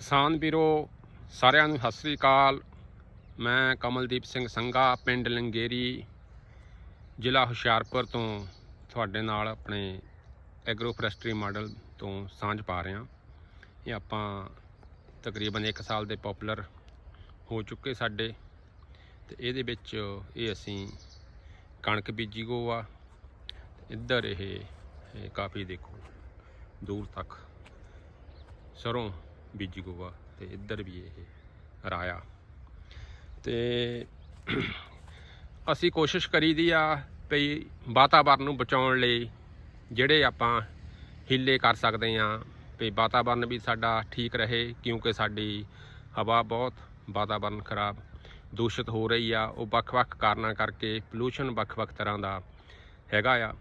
ਕਿਸਾਨ ਵੀਰੋ, ਸਾਰਿਆਂ ਨੂੰ ਸਤਿ ਸ੍ਰੀ ਅਕਾਲ। ਮੈਂ ਕਮਲਦੀਪ ਸਿੰਘ ਸੰਘਾ, ਪਿੰਡ ਲੰਗੇਰੀ, ਜ਼ਿਲ੍ਹਾ ਹੁਸ਼ਿਆਰਪੁਰ ਤੋਂ ਤੁਹਾਡੇ ਨਾਲ ਆਪਣੇ ਐਗਰੋ ਫੋਰੈਸਟਰੀ ਮਾਡਲ ਤੋਂ ਸਾਂਝ ਪਾ ਰਹੇ ਹਾਂ। ਇਹ ਆਪਾਂ ਤਕਰੀਬਨ 1 ਸਾਲ ਦੇ ਪਪੂਲਰ ਹੋ ਚੁੱਕੇ ਸਾਡੇ ਤੇ ਇਹਦੇ ਵਿੱਚ ਇਹ ਅਸੀਂ ਕਣਕ ਬੀਜੀ ਗੋ ਆ ਇੱਧਰ ਇਹ ਕਾਫੀ ਦੇਖੋ, ਦੂਰ ਤੱਕ ਸਰੋਂ ਬੀਜੀ ਗੋਆ ਤੇ ਇੱਧਰ ਵੀ ਇਹ ਰਾਇਆ। ਤੇ ਅਸੀਂ ਕੋਸ਼ਿਸ਼ ਕਰੀ ਦੀ ਆ ਵੀ ਵਾਤਾਵਰਨ ਨੂੰ ਬਚਾਉਣ ਲਈ ਜਿਹੜੇ ਆਪਾਂ ਹਿੱਲੇ ਕਰ ਸਕਦੇ ਆ ਵੀ ਵਾਤਾਵਰਨ ਵੀ ਸਾਡਾ ਠੀਕ ਰਹੇ ਕਿਉਂਕਿ ਸਾਡੀ ਹਵਾ ਬਹੁਤ ਵਾਤਾਵਰਨ ਖਰਾਬ, ਦੂਸ਼ਿਤ ਹੋ ਰਹੀ ਆ। ਉਹ ਵੱਖ-ਵੱਖ ਕਾਰਨਾਂ ਕਰਕੇ ਪੋਲੂਸ਼ਨ ਵੱਖ-ਵੱਖ ਤਰ੍ਹਾਂ ਦਾ ਹੈਗਾ ਆ।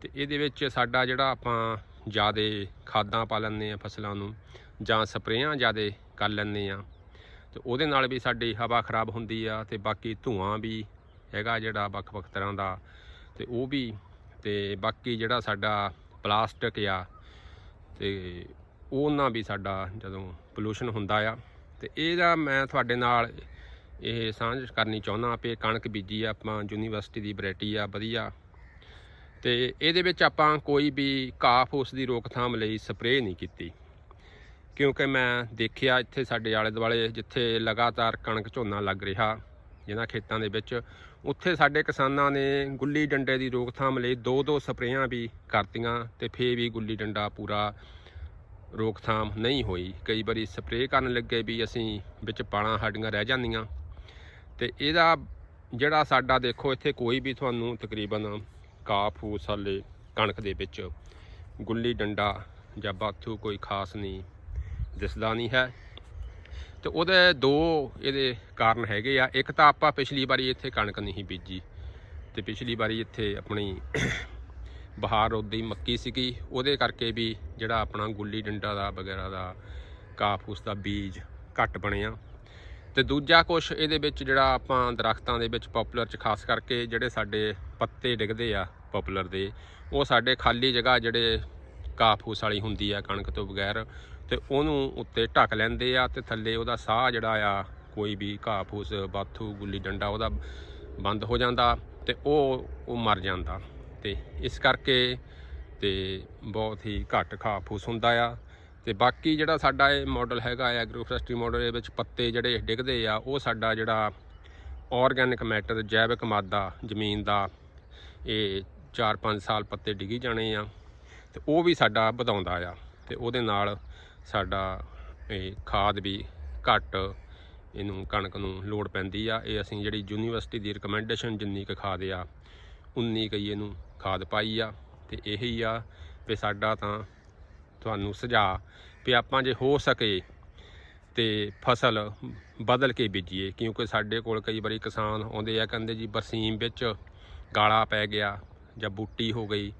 ਤੇ ਇਹਦੇ ਵਿੱਚ ਸਾਡਾ ਜਿਹੜਾ ਆਪਾਂ ਜ਼ਿਆਦਾ ਖਾਦਾਂ ਪਾ ਲੈਂਦੇ ਆ ਫਸਲਾਂ ਨੂੰ ਜਾਂ ਸਪਰੇਆਂ ਜ਼ਿਆਦਾ ਕਰ ਲੈਂਦੇ ਆ ਤੇ ਉਹਦੇ ਨਾਲ ਵੀ ਸਾਡੀ ਹਵਾ ਖਰਾਬ ਹੁੰਦੀ ਆ ਤੇ ਬਾਕੀ ਧੂਆਂ ਵੀ ਹੈਗਾ ਜਿਹੜਾ ਵੱਖ-ਵੱਖ ਤਰ੍ਹਾਂ ਦਾ। ਤੇ ਉਹ ਵੀ ਤੇ ਬਾਕੀ ਜਿਹੜਾ ਸਾਡਾ ਪਲਾਸਟਿਕ ਆ ਤੇ ਉਹਨਾਂ ਵੀ ਸਾਡਾ ਜਦੋਂ ਪੋਲੂਸ਼ਨ ਹੁੰਦਾ ਆ। ਤੇ ਇਹਦਾ ਮੈਂ ਤੁਹਾਡੇ ਨਾਲ ਇਹ ਸਾਂਝ ਕਰਨੀ ਚਾਹੁੰਦਾ ਵੀ ਕਣਕ ਬੀਜੀ ਆ, ਆਪਾਂ ਯੂਨੀਵਰਸਿਟੀ ਦੀ ਵੈਰਾਈਟੀ ਆ, ਵਧੀਆ ਤੇ ਇਹਦੇ ਵਿੱਚ ਆਪਾਂ ਕੋਈ ਵੀ ਘਾਹ ਉਸ ਦੀ ਰੋਕਥਾਮ ਲਈ ਸਪਰੇਅ ਨਹੀਂ ਕੀਤੀ। ਕਿਉਂਕਿ ਮੈਂ ਦੇਖਿਆ ਇੱਥੇ ਸਾਡੇ ਆਲੇ ਦੁਆਲੇ ਜਿੱਥੇ ਲਗਾਤਾਰ ਕਣਕ ਝੋਨਾ ਲੱਗ ਰਿਹਾ ਜਿਹਨਾਂ ਖੇਤਾਂ ਦੇ ਵਿੱਚ, ਉੱਥੇ ਸਾਡੇ ਕਿਸਾਨਾਂ ਨੇ ਗੁੱਲੀ ਡੰਡੇ ਦੀ ਰੋਕਥਾਮ ਲਈ ਦੋ ਦੋ ਸਪਰੇਆਂ ਵੀ ਕਰਤੀਆਂ ਤੇ ਫੇਰ ਵੀ ਗੁੱਲੀ ਡੰਡਾ ਪੂਰਾ ਰੋਕਥਾਮ ਨਹੀਂ ਹੋਈ। ਕਈ ਵਾਰੀ ਸਪਰੇਅ ਕਰਨ ਲੱਗੇ ਵੀ ਅਸੀਂ ਵਿੱਚ ਪਾਲਾਂ ਸਾਡੀਆਂ ਰਹਿ ਜਾਂਦੀਆਂ। ਤੇ ਇਹਦਾ ਜਿਹੜਾ ਸਾਡਾ ਦੇਖੋ, ਇੱਥੇ ਕੋਈ ਵੀ ਤੁਹਾਨੂੰ ਤਕਰੀਬਨ ਘਾਹ ਫੂਸ ਵਾਲੇ ਕਣਕ ਦੇ ਵਿੱਚ। ਗੁੱਲੀ ਡੰਡਾ ਜਾਂ ਬਾਥੂ ਕੋਈ ਖਾਸ ਨਹੀਂ, ਦਿਸਦਾ ਨਹੀਂ ਹੈ। ਤੇ ਉਹਦੇ ਦੋ ਇਹਦੇ ਕਾਰਨ ਹੈਗੇ ਆ। ਇੱਕ ਤਾਂ ਆਪਾਂ ਪਿਛਲੀ ਵਾਰੀ ਇੱਥੇ ਕਣਕ ਨਹੀਂ ਬੀਜੀ ਤੇ ਪਿਛਲੀ ਵਾਰੀ ਇੱਥੇ ਆਪਣੀ ਬਹਾਰ ਉਦੀ ਮੱਕੀ ਸੀਗੀ। ਉਹਦੇ ਕਰਕੇ ਵੀ ਜਿਹੜਾ ਆਪਣਾ ਗੁੱਲੀ ਡੰਡਾ ਦਾ ਵਗੈਰਾ ਦਾ ਕਾਫੂਸ ਦਾ ਬੀਜ ਘੱਟ ਬਣਿਆ। ਤੇ ਦੂਜਾ ਕੁਛ ਇਹਦੇ ਵਿੱਚ ਜਿਹੜਾ ਆਪਾਂ ਦਰਖਤਾਂ ਦੇ ਵਿੱਚ ਪਪੂਲਰ ਚ ਖਾਸ ਕਰਕੇ ਜਿਹੜੇ ਸਾਡੇ ਪੱਤੇ ਡਿੱਗਦੇ ਆ ਪਪੂਲਰ ਦੇ, ਉਹ ਸਾਡੇ ਖਾਲੀ ਜਗ੍ਹਾ ਜਿਹੜੇ ਘਾਹ ਫੂਸ ਵਾਲੀ ਹੁੰਦੀ ਆ ਕਣਕ ਤੋਂ ਬਗੈਰ, ਤੇ ਉਹਨੂੰ ਉੱਤੇ ਢੱਕ ਲੈਂਦੇ ਆ ਤੇ ਥੱਲੇ ਉਹਦਾ ਸਾਹ ਜਿਹੜਾ ਆ, ਕੋਈ ਵੀ ਘਾਹ ਬਾਥੂ, ਗੁੱਲੀ ਡੰਡਾ ਉਹਦਾ ਬੰਦ ਹੋ ਜਾਂਦਾ ਤੇ ਉਹ ਉਹ ਮਰ ਜਾਂਦਾ। ਤੇ ਇਸ ਕਰਕੇ ਤੇ ਬਹੁਤ ਹੀ ਘੱਟ ਘਾਹ ਹੁੰਦਾ ਆ। ਤੇ ਬਾਕੀ ਜਿਹੜਾ ਸਾਡਾ ਇਹ ਮਾਡਲ ਹੈਗਾ ਐਗਰੋ ਫੋਰੈਸਟਰੀ ਮਾਡਲ ਇਹ ਵਿੱਚ ਪੱਤੇ ਜਿਹੜੇ ਡਿੱਗਦੇ ਆ, ਉਹ ਸਾਡਾ ਜਿਹੜਾ ਆਰਗੈਨਿਕ ਮੈਟਰ ਜੈਵਿਕ ਮਾਦਾ, ਜ਼ਮੀਨ ਦਾ ਇਹ 4-5 ਸਾਲ ਪੱਤੇ ਡਿੱਗੀ ਜਾਣੇ ਆ ਤੇ ਉਹ ਵੀ ਸਾਡਾ ਵਧਾਉਂਦਾ ਆ ਤੇ ਉਹਦੇ ਨਾਲ ਸਾਡਾ ਇਹ ਖਾਦ ਵੀ ਘੱਟ ਇਹਨੂੰ ਕਣਕ ਨੂੰ ਲੋੜ ਪੈਂਦੀ ਆ। ਇਹ ਅਸੀਂ ਜਿਹੜੀ ਯੂਨੀਵਰਸਿਟੀ ਦੀ ਰეკਮੈਂਡੇਸ਼ਨ ਜਿੰਨੀ ਕੁ ਖਾਦ ਆ, ਉਨੀ ਕਈ ਇਹਨੂੰ ਖਾਦ ਪਾਈ ਆ ਤੇ ਇਹੀ ਆ ਵੀ ਸਾਡਾ ਤਾਂ ਤੁਹਾਨੂੰ ਸੁਝਾਅ ਵੀ ਆਪਾਂ ਜੇ ਹੋ ਸਕੇ ਤੇ ਫਸਲ ਬਦਲ ਕੇ ਬੀਜੀਏ, ਕਿਉਂਕਿ ਸਾਡੇ ਕੋਲ ਕਈ ਵਾਰੀ ਕਿਸਾਨ ਆਉਂਦੇ ਆ, ਕਹਿੰਦੇ ਜੀ ਬਰਸੀਮ ਵਿੱਚ ਗਾਲਾ ਪੈ ਗਿਆ ਜਾਂ ਬੂਟੀ ਹੋ ਗਈ,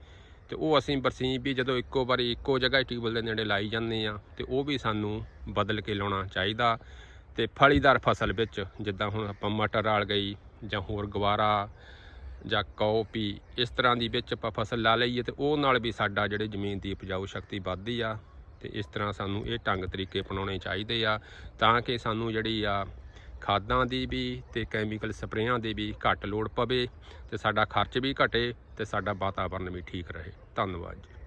ਤੇ ਉਹ ਅਸੀਂ ਬਰਸੀਮ ਵੀ ਜਦੋਂ ਇੱਕੋ ਵਾਰੀ ਇੱਕੋ ਜਗ੍ਹਾ ਟਿਊਬਲ ਦੇ ਨੇੜੇ ਲਾਈ ਜਾਂਦੇ ਆ, ਤੇ ਉਹ ਵੀ ਸਾਨੂੰ ਬਦਲ ਕੇ ਲਾਉਣਾ ਚਾਹੀਦਾ। ਤੇ ਫਲੀਦਾਰ ਫਸਲ ਵਿੱਚ, ਜਿੱਦਾਂ ਹੁਣ ਆਪਾਂ ਮਟਰ ਵਾਲ ਗਈ ਜਾਂ ਹੋਰ ਗਵਾਰਾ ਜਾਂ ਕੌਪੀ ਇਸ ਤਰ੍ਹਾਂ ਦੀ ਵਿੱਚ ਆਪਾਂ ਫਸਲ ਲਾ ਲਈਏ ਤੇ ਉਹ ਨਾਲ ਵੀ ਸਾਡਾ ਜਿਹੜੇ ਜ਼ਮੀਨ ਦੀ ਉਪਜਾਊ ਸ਼ਕਤੀ ਵੱਧਦੀ ਆ ਤੇ ਇਸ ਤਰ੍ਹਾਂ ਸਾਨੂੰ ਇਹ ਢੰਗ ਤਰੀਕੇ ਅਪਣਾਉਣੇ ਚਾਹੀਦੇ ਆ ਤਾਂ ਕਿ ਸਾਨੂੰ ਜਿਹੜੀ ਆ ਖਾਦਾਂ ਦੀ ਵੀ ਤੇ ਕੈਮੀਕਲ ਸਪਰੇਆਂ ਦੀ ਵੀ ਘੱਟ ਲੋੜ ਪਵੇ ਤੇ ਸਾਡਾ ਖਰਚ ਵੀ ਘਟੇ ਤੇ ਸਾਡਾ ਵਾਤਾਵਰਨ ਵੀ ਠੀਕ ਰਹੇ। ਧੰਨਵਾਦ ਜੀ।